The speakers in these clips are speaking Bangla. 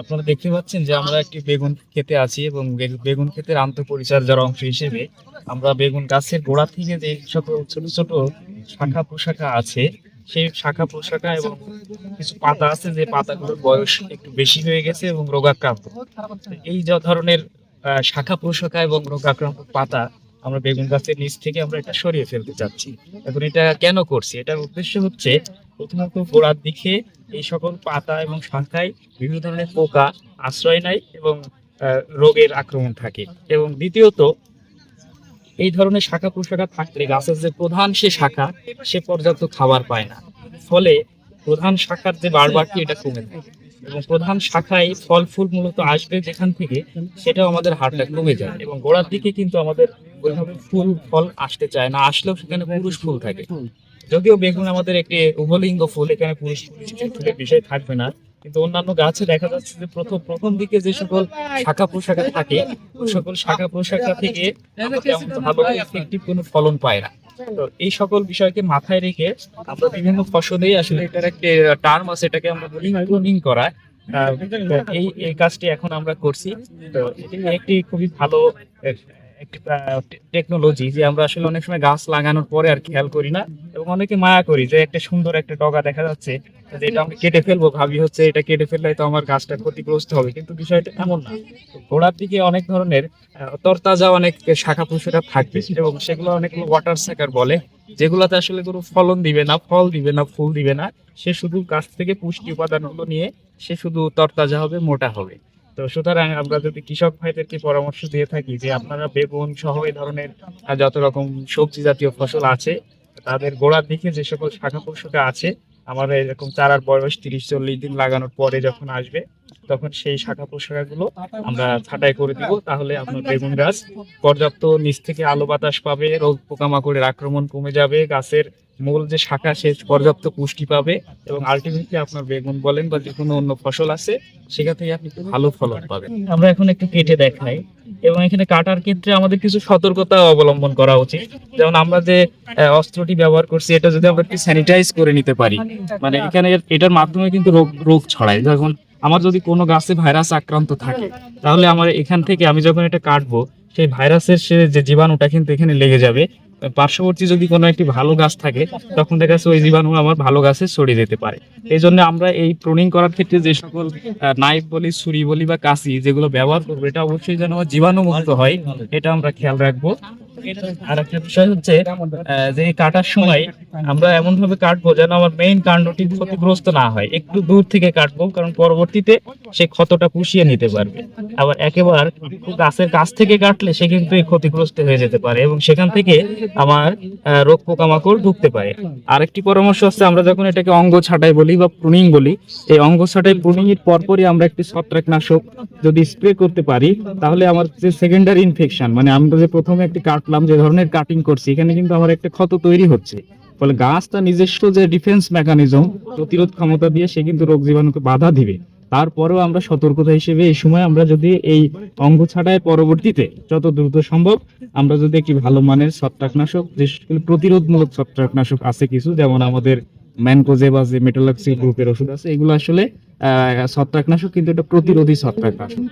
আপনারা দেখতে পাচ্ছেন যে আমরা একটি বেগুন খেতে আছি এবং বেগুন ক্ষেতের আন্তঃপরিচর্যার অংশ হিসেবে আমরা বেগুন গাছের গোড়া থেকে যে সকল ছোট ছোট শাখা প্রশাখা আছে, সেই শাখা প্রশাখা এবং কিছু পাতা আছে যে পাতাগুলোর বয়স একটু বেশি হয়ে গেছে এবং রোগাক্রান্ত। এই যে ধরনের শাখা প্রশাখা এবং রোগাক্রান্ত পাতা আমরা বেগুন গাছের নিচ থেকে আমরা এটা সরিয়ে ফেলতে চাচ্ছি। এখন এটা কেন করছি? এটার উদ্দেশ্য হচ্ছে প্রথমত গোড়ার দিকে এই সকল পাতা এবং শাখায় বিভিন্ন ধরনের পোকা আশ্রয় নেয় এবং রোগের আক্রমণ থাকে। এবং দ্বিতীয়ত, এই ধরনের শাখা প্রশাখা থাকলে গাছের যে প্রধান সে শাখা, সে পর্যাপ্ত খাবার পায় না। ফলে প্রধান শাখার যে বাড়বাড়তি এটা কমে যায়। এবং প্রধান শাখায় ফল ফুল মূলত আসবে যেখান থেকে সেটাও আমাদের হারটা কমে যায়। এবং গোড়ার দিকে কিন্তু আমাদের ওইভাবে ফুল, ফল আসতে চায় না। আসলেও সেখানে পুরুষ ফুল থাকে। যদিও বেগুন আমাদের একটি উভলিঙ্গ ফুল, এখানে পুরুষ ফুলের বিষয় থাকবে না। কিন্তু অন্যান্য গাছে দেখা যাচ্ছে যে প্রথম প্রথম দিকে যে সকল শাখা প্রশাখা থাকে সকল শাখা প্রশাখা থেকে ভালো কোনো ফলন পায় না। তো এই সকল বিষয়কে মাথায় রেখে আমরা বিভিন্ন ফসলেই আসলে এটার একটা টার্ম আছে, এটাকে আমরা বলি করা। এই এই কাজটি এখন আমরা করছি। তো এটি একটি খুবই ভালো টেকনোলজি যে আমরা আসলে অনেক সময় গাছ লাগানোর পরে আর খেয়াল করি না এবং অনেকে মায়া করি যে একটা সুন্দর একটা ডগা দেখা যাচ্ছে, যে এটা আমরা কেটে ফেলব, ভাবি হচ্ছে এটা কেটে ফেললে তো আমার গাছটা ক্ষতিগ্রস্ত হবে, কিন্তু বিষয়টা এমন না। গোড়ার দিকে অনেক ধরনের তরতাজা অনেক শাখা প্রশাখা থাকবে এবং সেগুলো অনেকগুলো ওয়াটার সেকার বলে, যেগুলোতে আসলে কোনো ফলন দিবে না, ফল দিবে না, ফুল দিবে না। সে শুধু গাছ থেকে পুষ্টি উপাদানগুলো নিয়ে সে শুধু তরতাজা হবে, মোটা হবে। তো সুতরাং আমরা যদি কৃষক ভাইদেরকে পরামর্শ দিয়ে থাকি যে আপনারা বেগুন সহ এই ধরনের যত রকম সবজি জাতীয় ফসল আছে, তাদের গোড়ার দিকে যে সকল শাখা পোশাকা আছে আমার এরকম চারার বয়স তিরিশ চল্লিশ দিন লাগানোর পরে যখন আসবে, তখন সেই শাখা পোশাকাগুলো আমরা ছাঁটাই করে দিব। তাহলে আপনার বেগুন গাছ পর্যাপ্ত নিচ থেকে আলো বাতাস পাবে, রোগ পোকামাকড়ের আক্রমণ কমে যাবে, গাছের মূল যে শাখা সে পর্যাপ্ত পুষ্টি পাবে এবং আলটিমেটলি আপনার বেগুন বলেন বা যে কোনো অন্য ফসল আছে, সেখান থেকে আপনি ভালো ফলন পাবেন। আমরা এখন একটু কেটে দেখাই এবং এখানে কাটার ক্ষেত্রে আমাদের কিছু সতর্কতা অবলম্বন করা উচিত। যেমন আমরা যে অস্ত্রটি ব্যবহার করছি, এটা যদি আমরা একটু স্যানিটাইজ করে নিতে পারি মানে এখানে এটার মাধ্যমে কিন্তু রোগ রোগ ছড়ায়। যখন আমার যদি কোনো গাছে ভাইরাস আক্রান্ত থাকে, তাহলে আমার এখান থেকে আমি যখন এটা কাটবো, সেই ভাইরাসের সে যে জীবাণুটা কিন্তু এখানে লেগে যাবে। পার্শ্ববর্তী যদি কোনো একটি ভালো গাছ থাকে, তখন দেখা যাচ্ছে ওই জীবাণু আমার ভালো গাছে ছড়িয়ে যেতে পারে। এই জন্য আমরা এই প্রুনিং করার ক্ষেত্রে যে সকল নাইফ বলি, ছুরি বলি বা কাশি যেগুলো ব্যবহার করব, এটা অবশ্যই যেন জীবাণুমুক্ত জীবাণু মুক্ত হয়, এটা আমরা খেয়াল রাখব। আর একটা বিষয় হচ্ছে যে কাটার সময় আমরা এমন ভাবে কাটবো যেন আমার মেইন কাণ্ডটি ক্ষতিগ্রস্ত না হয়। একটু দূর থেকে কাটবো, কারণ পরবর্তীতে সে ক্ষতটা পুষিয়ে নিতে পারবে। আবার গাছের কাছ থেকে কাটলে সে কিন্তু ক্ষতিগ্রস্ত হয়ে যেতে পারে এবং সেখান থেকে আমার রোগ পোকামাকড় ঢুকতে পারে। আরেকটি পরামর্শ হচ্ছে আমরা যখন এটাকে অঙ্গ ছাটাই বলি বা প্রুনিং বলি, এই অঙ্গ ছাটাই প্রুনিং এর পরপরই আমরা একটি ছত্রাকনাশক যদি স্প্রে করতে পারি, তাহলে আমার যে সেকেন্ডারি ইনফেকশন মানে আমরা যে প্রথমে একটি কাটলাম যে ধরনের কাটিং করছি, এখানে কিন্তু আমার একটা ক্ষত তৈরি হচ্ছে। ফলে গাছটা নিজস্ব যে ডিফেন্স মেকানিজম প্রতিরোধ ক্ষমতা দিয়ে সে কিন্তু রোগ জীবাণুকে বাধা দিবে। তারপরেও আমরা সতর্কতা হিসেবে এই সময় আমরা যদি এই অঙ্গ ছাড়াই পরবর্তীতে যত দ্রুত সম্ভব, আমরা যদি একটি ভালো মানের ছত্রাকনাশক যে প্রতিরোধমূলক ছত্রাকনাশক আছে কিছু, যেমন আমাদের ম্যানকোজে বা যে মেটালক্সি গ্রুপের ওষুধ আছে এগুলো আসলে ছত্রাকনাশক কিন্তু এটা প্রতিরোধী ছত্রাকনাশক।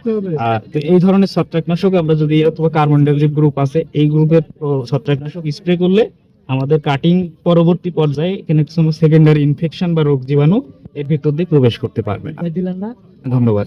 তো এই ধরনের ছত্রাকনাশক আমরা যদি অথবা কার্বন ডাইঅক্সাইড গ্রুপ আছে এই গ্রুপের ছত্রাকনাশক স্প্রে করলে আমাদের কাটিং পরবর্তী পর্যায়ে এখানে কোনো সেকেন্ডারি ইনফেকশন বা রোগ জীবাণু এর ভিতর দিয়ে প্রবেশ করতে পারবে না। ধন্যবাদ।